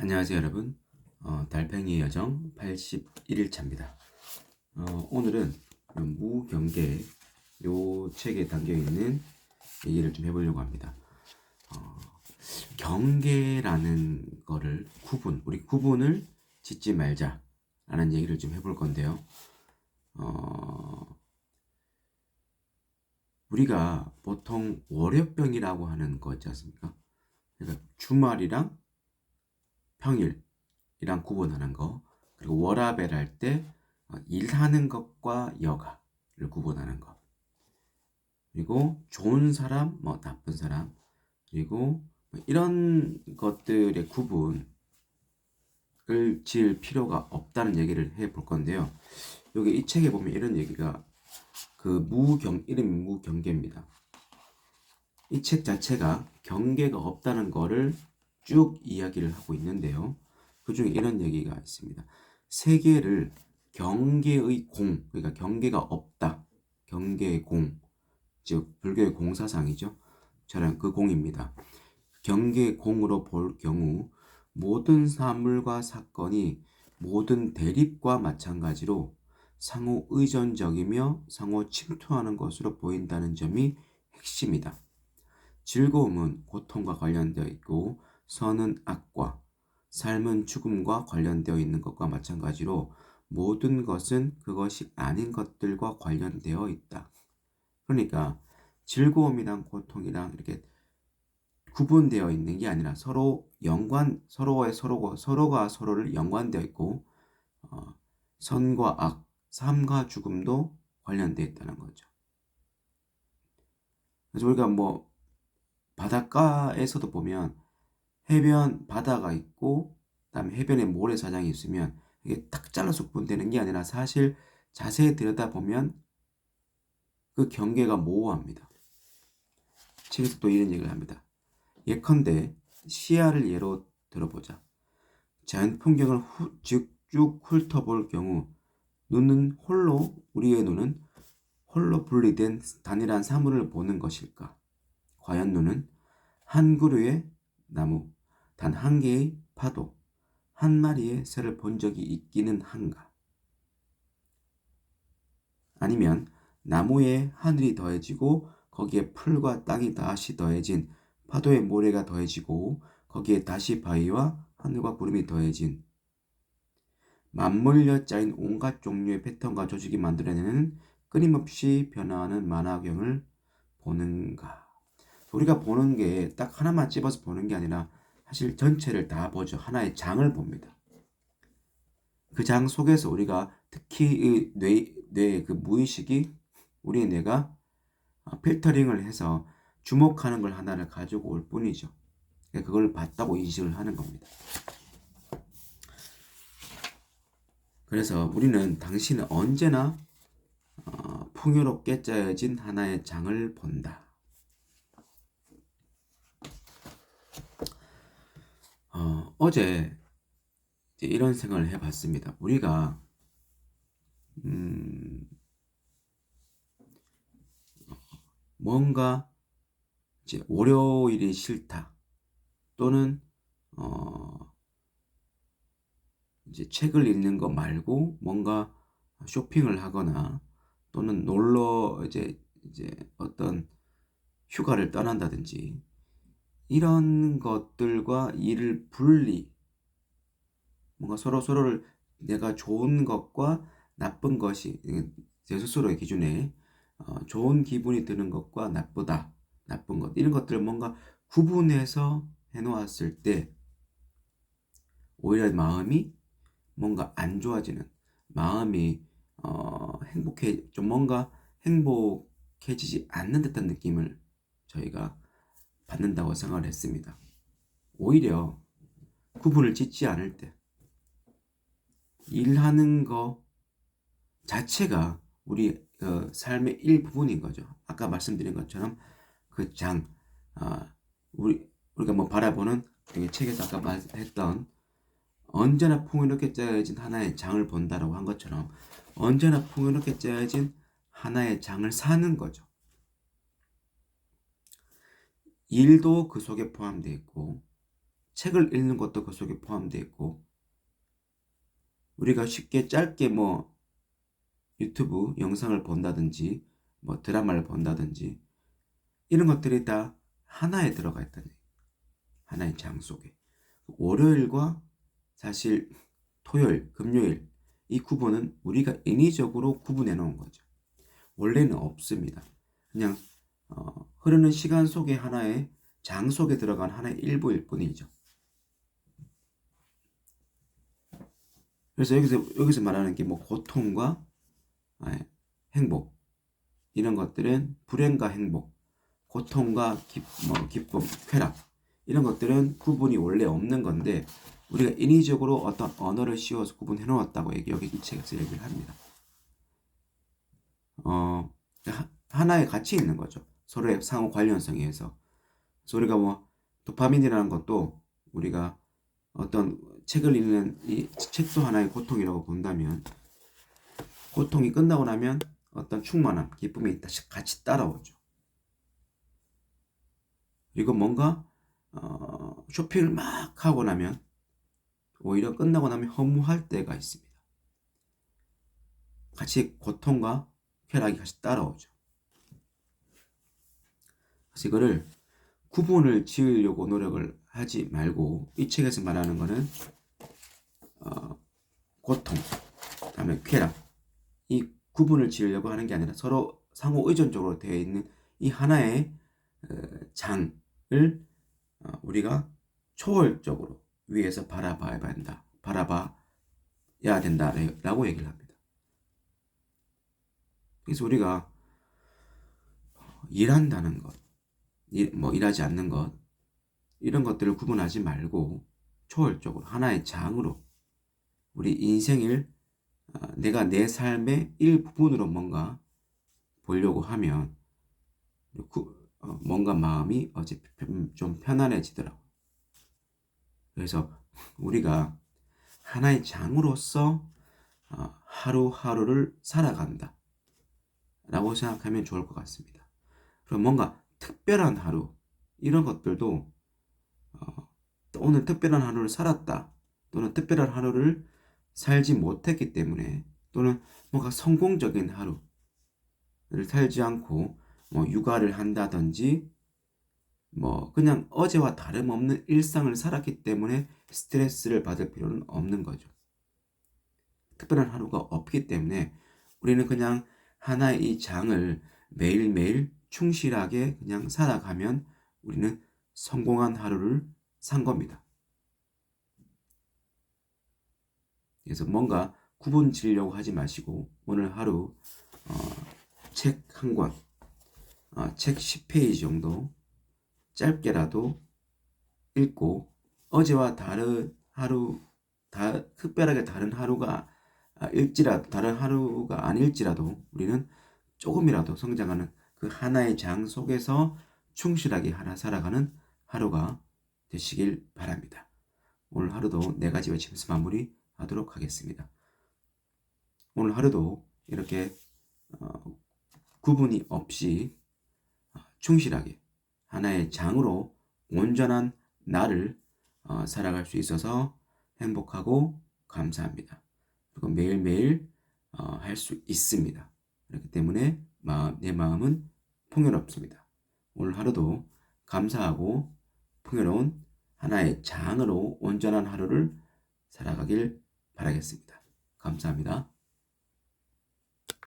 안녕하세요 여러분. 어, 달팽이의 여정 81일차입니다. 어, 오늘은 무경계 요 책에 담겨있는 얘기를 좀 해보려고 합니다. 어, 경계라는 거를 구분 우리 구분을 짓지 말자 라는 얘기를 좀 해볼 건데요. 어, 우리가 보통 월요병이라고 하는 거 있지 않습니까? 그러니까 주말이랑 평일이랑 구분하는 거. 그리고 워라벨 할때 어, 일하는 것과 여가를 구분하는 것 그리고 좋은 사람 뭐 나쁜 사람. 그리고 뭐 이런 것들의 구분 을 지을 필요가 없다는 얘기를 해 볼 건데요. 여기 이 책에 보면 이런 얘기가 그 무경 이름이 무경계입니다. 이 책 자체가 경계가 없다는 거를 쭉 이야기를 하고 있는데요. 그 중에 이런 얘기가 있습니다. 세계를 경계의 공, 그러니까 경계가 없다. 경계의 공, 즉 불교의 공사상이죠. 저는 그 공입니다. 경계의 공으로 볼 경우 모든 사물과 사건이 모든 대립과 마찬가지로 상호 의존적이며 상호 침투하는 것으로 보인다는 점이 핵심이다. 즐거움은 고통과 관련되어 있고 선은 악과, 삶은 죽음과 관련되어 있는 것과 마찬가지로 모든 것은 그것이 아닌 것들과 관련되어 있다. 그러니까 즐거움이랑 고통이랑 이렇게 구분되어 있는 게 아니라 서로 연관, 서로의 서로가, 서로가 서로를 연관되어 있고, 어, 선과 악, 삶과 죽음도 관련되어 있다는 거죠. 그래서 우리가 뭐, 바닷가에서도 보면 해변 바다가 있고 그다음에 해변에 모래사장이 있으면 이게 탁 잘라서 구분되는 게 아니라 사실 자세히 들여다보면 그 경계가 모호합니다. 책에서 또 이런 얘기를 합니다. 예컨대 시야를 예로 들어보자. 자연 풍경을 후, 쭉 훑어볼 경우 눈은 홀로 우리의 눈은 홀로 분리된 단일한 사물을 보는 것일까? 과연 눈은 한 그루의 나무, 단 한 개의 파도, 한 마리의 새를 본 적이 있기는 한가? 아니면 나무에 하늘이 더해지고 거기에 풀과 땅이 다시 더해진 파도의 모래가 더해지고 거기에 다시 바위와 하늘과 구름이 더해진 맞물려 짜인 온갖 종류의 패턴과 조직이 만들어내는 끊임없이 변화하는 만화경을 보는가? 우리가 보는 게 딱 하나만 집어서 보는 게 아니라 사실 전체를 다 보죠. 하나의 장을 봅니다. 그 장 속에서 우리가 특히 뇌, 뇌의 그 무의식이 우리의 뇌가 어, 필터링을 해서 주목하는 걸 하나를 가지고 올 뿐이죠. 그러니까 그걸 봤다고 인식을 하는 겁니다. 그래서 우리는 당신은 언제나 어, 풍요롭게 짜여진 하나의 장을 본다. 어, 어제 이런 생각을 해봤습니다. 우리가 음, 뭔가 이제 월요일이 싫다 또는 어, 이제 책을 읽는 거 말고 뭔가 쇼핑을 하거나 또는 놀러 이제 이제 어떤 휴가를 떠난다든지 이런 것들과 일을 분리, 뭔가 서로 서로를 내가 좋은 것과 나쁜 것이 제 스스로의 기준에 어, 좋은 기분이 드는 것과 나쁘다, 나쁜 것 이런 것들을 뭔가 구분해서 해놓았을 때 오히려 마음이 뭔가 안 좋아지는 마음이 어, 행복해 좀 뭔가 행복해지지 않는 듯한 느낌을 저희가 받는다고 생각을 했습니다. 오히려 구분을 짓지 않을 때 일하는 거 자체가 우리 어, 삶의 일부분인 거죠. 아까 말씀드린 것처럼 그 장, 어, 우리 우리가 뭐 바라보는 책에서 아까 말했던 언제나 풍요롭게 짜여진 하나의 장을 본다라고 한 것처럼 언제나 풍요롭게 짜여진 하나의 장을 사는 거죠. 일도 그 속에 포함되어 있고 책을 읽는 것도 그 속에 포함되어 있고 우리가 쉽게 짧게 뭐 유튜브 영상을 본다든지 뭐 드라마를 본다든지 이런 것들이 다 하나에 들어가 있다는. 하나의 장 속에 월요일과 사실 토요일, 금요일 이 구분은 우리가 인위적으로 구분해 놓은 거죠. 원래는 없습니다. 그냥 어, 흐르는 시간 속에 하나의 장 속에 들어간 하나의 일부일 뿐이죠. 그래서 여기서 여기서 말하는 게 뭐 고통과 아, 행복 이런 것들은 불행과 행복, 고통과 기, 뭐 기쁨, 쾌락 이런 것들은 구분이 원래 없는 건데 우리가 인위적으로 어떤 언어를 씌워서 구분해 놓았다고 여기, 여기 이 책에서 얘기를 합니다. 어, 하나의 가치 있는 거죠. 서로의 상호 관련성에 의해서. 우리가 뭐 도파민이라는 것도 우리가 어떤 책을 읽는 이 책도 하나의 고통이라고 본다면 고통이 끝나고 나면 어떤 충만함, 기쁨이 같이 따라오죠. 그리고 뭔가 어, 쇼핑을 막 하고 나면 오히려 끝나고 나면 허무할 때가 있습니다. 같이 고통과 쾌락이 같이 따라오죠. 그래서 이거를 구분을 지으려고 노력을 하지 말고 이 책에서 말하는 거는 어, 고통, 그다음에 쾌락 이 구분을 지으려고 하는 게 아니라 서로 상호 의존적으로 되어 있는 이 하나의 어, 장을 어, 우리가 초월적으로 위에서 바라봐야 한다, 바라봐야 된다라고 얘기를 합니다. 그래서 우리가 일한다는 것, 일, 뭐 일하지 않는 것 이런 것들을 구분하지 말고 초월적으로 하나의 장으로 우리 인생을 어, 내가 내 삶의 일부분으로 뭔가 보려고 하면 어, 뭔가 마음이 어제 좀 편안해지더라고. 그래서 우리가 하나의 장으로서 어, 하루하루를 살아간다. 라고 생각하면 좋을 것 같습니다. 그럼 뭔가 특별한 하루, 이런 것들도 오늘 특별한 하루를 살았다. 또는 특별한 하루를 살지 못했기 때문에 또는 뭔가 성공적인 하루를 살지 않고 뭐 육아를 한다든지 뭐 그냥 어제와 다름없는 일상을 살았기 때문에 스트레스를 받을 필요는 없는 거죠. 특별한 하루가 없기 때문에 우리는 그냥 하나의 이 장을 매일매일 충실하게 그냥 살아가면 우리는 성공한 하루를 산 겁니다. 그래서 뭔가 구분 지려고 하지 마시고 오늘 하루 어, 책한 권, 어, 책 10페이지 정도 짧게라도 읽고 어제와 다른 하루, 다 특별하게 다른 하루가 아, 읽지라도 다른 하루가 아닐지라도 우리는 조금이라도 성장하는 그 하나의 장 속에서 충실하게 하나 살아가는 하루가 되시길 바랍니다. 오늘 하루도 네 가지 외치면서 마무리 하도록 하겠습니다. 오늘 하루도 이렇게 어, 구분이 없이 어, 충실하게 하나의 장으로 온전한 나를 어, 살아갈 수 있어서 행복하고 감사합니다. 그리고 매일매일 어, 할 수 있습니다. 그렇기 때문에 마음, 내 마음은 풍요롭습니다. 오늘 하루도 감사하고 풍요로운 하나의 장으로 온전한 하루를 살아가길 바라겠습니다. 감사합니다.